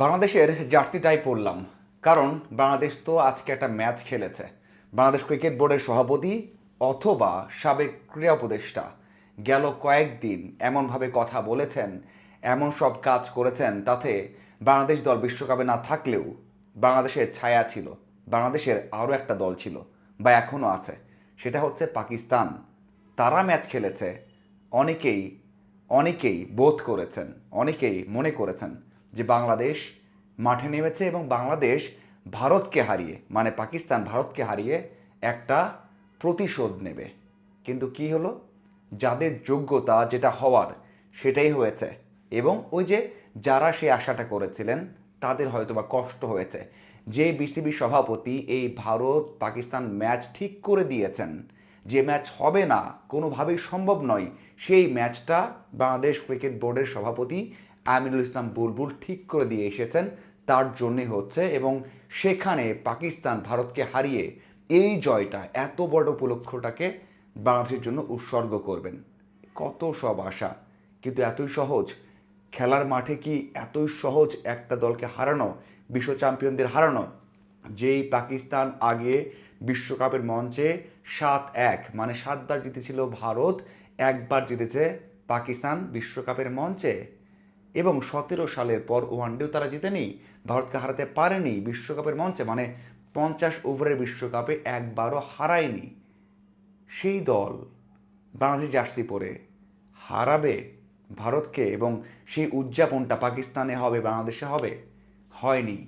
বাংলাদেশের জার্সিটাই পরলাম। কারণ বাংলাদেশ তো আজকে একটা ম্যাচ খেলেছে। বাংলাদেশ ক্রিকেট বোর্ডের সভাপতি অথবা সাবেক ক্রীড়া উপদেষ্টা গেল কয়েকদিন এমনভাবে কথা বলেছেন, এমন সব কাজ করেছেন তাতে বাংলাদেশ দল বিশ্বকাপে না থাকলেও বাংলাদেশের ছায়া ছিল। বাংলাদেশের আরও একটা দল ছিল বা এখনও আছে। সেটা হচ্ছে পাকিস্তান। তারা ম্যাচ খেলেছে, অনেকেই অনেকেই বোধ করেছেন, অনেকেই মনে করেছেন যে বাংলাদেশ মাঠে নেমেছে এবং বাংলাদেশ ভারতকে হারিয়ে মানে পাকিস্তান ভারতকে হারিয়ে একটা প্রতিশোধ নেবে। কিন্তু কি হলো? যাদের যোগ্যতা যেটা হওয়ার সেটাই হয়েছে। এবং ওই যে যারা সেই আশাটা করেছিলেন, তাদের হয়তো বা কষ্ট হয়েছে। যে বিসিবি সভাপতি এই ভারত পাকিস্তান ম্যাচ ঠিক করে দিয়েছেন, যে ম্যাচ হবে না, কোনোভাবেই সম্ভব নয়, সেই ম্যাচটা বাংলাদেশ ক্রিকেট বোর্ডের সভাপতি আমিনুল ইসলাম বুলবুল ঠিক করে দিয়ে এসেছেন, তার জন্যই হচ্ছে এবং সেখানে পাকিস্তান ভারতকে হারিয়ে এই জয়টা, এত বড় উপলক্ষটাকে বাংলাদেশের জন্য উৎসর্গ করবেন। কত সব আশা, কিন্তু এতই সহজ। খেলার মাঠে কি এতই সহজ একটা দলকে হারানো, বিশ্ব চ্যাম্পিয়নদের হারানো, যেই পাকিস্তান আগে বিশ্বকাপের মঞ্চে সাত এক মানে সাতবার জিতেছিল ভারত, একবার জিতেছে পাকিস্তান বিশ্বকাপের মঞ্চে? এবং সতেরো সালের পর ওয়ানডেও তারা জিতেনি। ভারতকে হারাতে পারেনি বিশ্বকাপের মঞ্চে মানে পঞ্চাশ ওভারের বিশ্বকাপে একবারও হারায়নি। সেই দল বাংলাদেশ জার্সি পরে হারাবে ভারতকে এবং সেই উদযাপনটা পাকিস্তানে হবে, বাংলাদেশে হবে, হয়নি।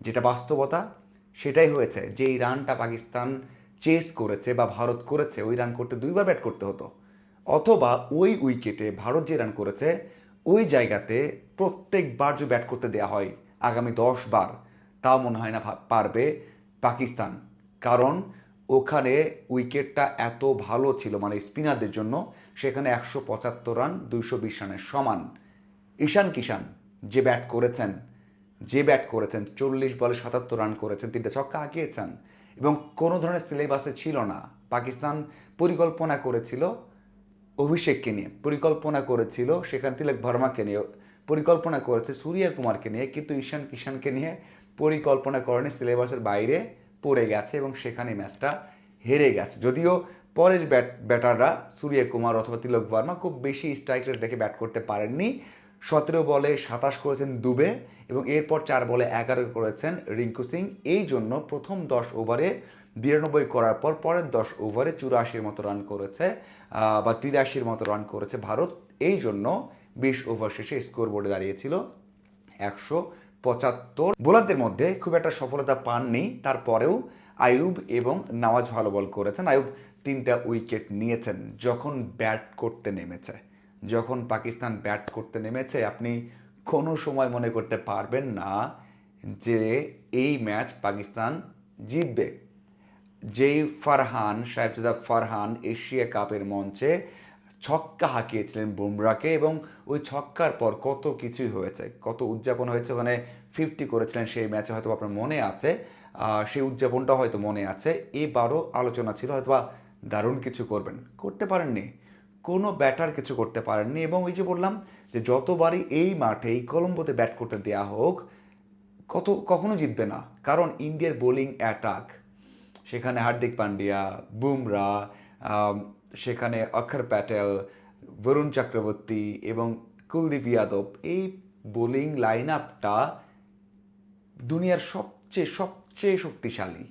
যেটা বাস্তবতা, সেটাই হয়েছে। যেই রানটা পাকিস্তান চেস করেছে বা ভারত করেছে, ওই রান করতে দুইবার ব্যাট করতে হতো। অথবা ওই উইকেটে ভারত যে রান করেছে ওই জায়গাতে প্রত্যেকবার যে ব্যাট করতে দেওয়া হয় আগামী দশ বার, তাও মনে হয় না পারবে পাকিস্তান। কারণ ওখানে উইকেটটা এত ভালো ছিল মানে স্পিনারদের জন্য, সেখানে একশো পঁচাত্তর রান, দুইশো বিশ রানের সমান। ঈশান কিষান যে ব্যাট করেছেন, যে ব্যাট করেছেন, চল্লিশ বলে সাতাত্তর রান করেছেন, তিনটে ছক্কা হাঁকিয়েছেন এবং কোনো ধরনের সিলেবাসে ছিল না। পাকিস্তান পরিকল্পনা করেছিল অভিষেককে নিয়ে পরিকল্পনা করেছিল সেখানে তিলক ভার্মাকে নিয়ে। পরিকল্পনা করেছে সূর্য কুমারকে নিয়ে, কিন্তু ঈশান কিষানকে নিয়ে পরিকল্পনা করেনি, সিলেবাসের বাইরে পড়ে গেছে এবং সেখানে ম্যাচটা হেরে গেছে। যদিও পরের ব্যাট, ব্যাটাররা সূর্য কুমার অথবা তিলক ভার্মা খুব বেশি স্ট্রাইক রেট রেখে ব্যাট করতে পারেননি। সতেরো বলে সাতাশ করেছেন দুবে এবং এরপর চার বলে এগারো করেছেন রিঙ্কু সিং। এই জন্য প্রথম দশ ওভারে বিরানব্বই করার পর পরের দশ ওভারে চুরাশির মতো রান করেছে বা তিরাশির মতো রান করেছে ভারত। এই জন্য বিশ ওভার শেষে স্কোর বোর্ডে দাঁড়িয়েছিল একশো পঁচাত্তর। বোলারদের মধ্যে খুব একটা সফলতা পাননি। তারপরেও আয়ুব এবং নওয়াজ ভালো বল করেছেন। আয়ুব তিনটা উইকেট নিয়েছেন যখন ব্যাট করতে নেমেছে। যখন পাকিস্তান ব্যাট করতে নেমেছে, আপনি কোনো সময় মনে করতে পারবেন না যে এই ম্যাচ পাকিস্তান জিতবে। যেই ফারহান, সাহেবজাদা ফারহান এশিয়া কাপের মঞ্চে ছক্কা হাঁকিয়েছিলেন বুমরাকে এবং ওই ছক্কার পর কত কিছুই হয়েছে, কত উদযাপন হয়েছে, ওখানে ফিফটি করেছিলেন সেই ম্যাচে হয়তো আপনার মনে আছে সেই উদযাপনটা হয়তো মনে আছে, এবারও আলোচনা ছিল হয়তো বা দারুণ কিছু করবেন, করতে পারেননি, কোনো ব্যাটার কিছু করতে পারেননি এবং ওই যে বললাম যে যতবারই এই মাঠে এই কলম্বোতে ব্যাট করতে দেওয়া হোক, কত, কখনো জিতবে না, কারণ ইন্ডিয়ার বোলিং অ্যাটাক সেখানে হার্দিক পান্ডিয়া, বুমরা সেখানে অক্ষর প্যাটেল, বরুণ চক্রবর্তী এবং কুলদীপ যাদব। এই বোলিং লাইন আপটা দুনিয়ার সবচেয়ে সবচেয়ে শক্তিশালী।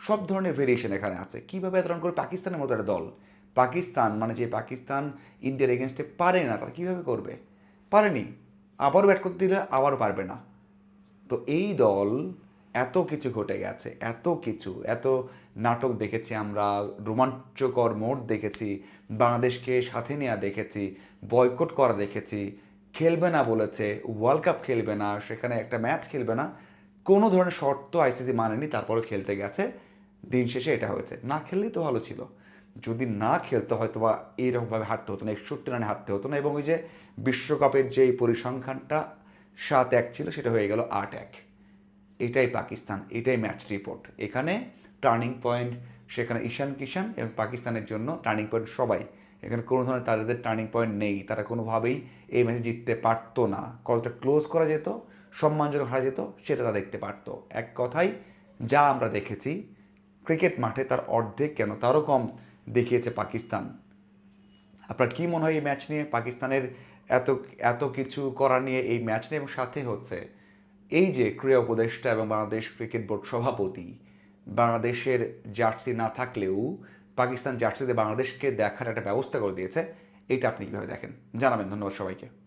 সব ধরনের ভেরিয়েশন এখানে আছে। কীভাবে এত রান করে পাকিস্তানের মতো একটা দল। পাকিস্তান মানে যে পাকিস্তান, ইন্ডিয়ার এগেনস্টে পারে না, তারা কীভাবে করবে? পারেনি। আবারও ব্যাট করতে দিলে, আবারও পারবে না। তো এই দল এত কিছু ঘটে গেছে, এত কিছু, এত নাটক দেখেছি আমরা, রোমাঞ্চকর মোড দেখেছি, বাংলাদেশকে সাথে নেওয়া দেখেছি বয়কট করা দেখেছি, খেলবে না বলেছে ওয়ার্ল্ড কাপ খেলবে না, সেখানে একটা ম্যাচ খেলবে না, কোনো ধরনের শর্ত আইসিসি মানেনি তারপরে খেলতে গেছে, দিন শেষে এটা হয়েছে। না খেললেই তো ভালো ছিল। যদি না খেলতে হয়তো বা এইরকমভাবে হাঁটতে হতো না, একষট্টি রানে হাঁটতে হতো না, এবং ওই যে বিশ্বকাপের যেই পরিসংখ্যানটা সাত এক ছিল, সেটা হয়ে গেল আট এক। এটাই পাকিস্তান, এটাই ম্যাচ রিপোর্ট এখানে টার্নিং পয়েন্ট সেখানে ঈশান কিষান এবং পাকিস্তানের জন্য টার্নিং পয়েন্ট সবাই। এখানে কোনো ধরনের তাদের টার্নিং পয়েন্ট নেই। তারা কোনোভাবেই এই ম্যাচে জিততে পারতো না। কতটা ক্লোজ করা যেত, সম্মানজনক হারা যেত, সেটা তারা দেখতে পারতো। এক কথায়, যা আমরা দেখেছি ক্রিকেট মাঠে তার অর্ধেক কেন? তারও কম দেখিয়েছে পাকিস্তান। আপনার কি মনে হয় এই ম্যাচ নিয়ে? পাকিস্তানের এত এত কিছু করা নিয়ে এই ম্যাচ নিয়ে এবং সাথে হচ্ছে এই যে ক্রীড়া উপদেষ্টা এবং বাংলাদেশ ক্রিকেট বোর্ড সভাপতি, বাংলাদেশের জার্সি না থাকলেও পাকিস্তান জার্সিতে বাংলাদেশকে দেখার একটা ব্যবস্থা করে দিয়েছে, এটা আপনি কীভাবে দেখেন? জানাবেন, ধন্যবাদ সবাইকে।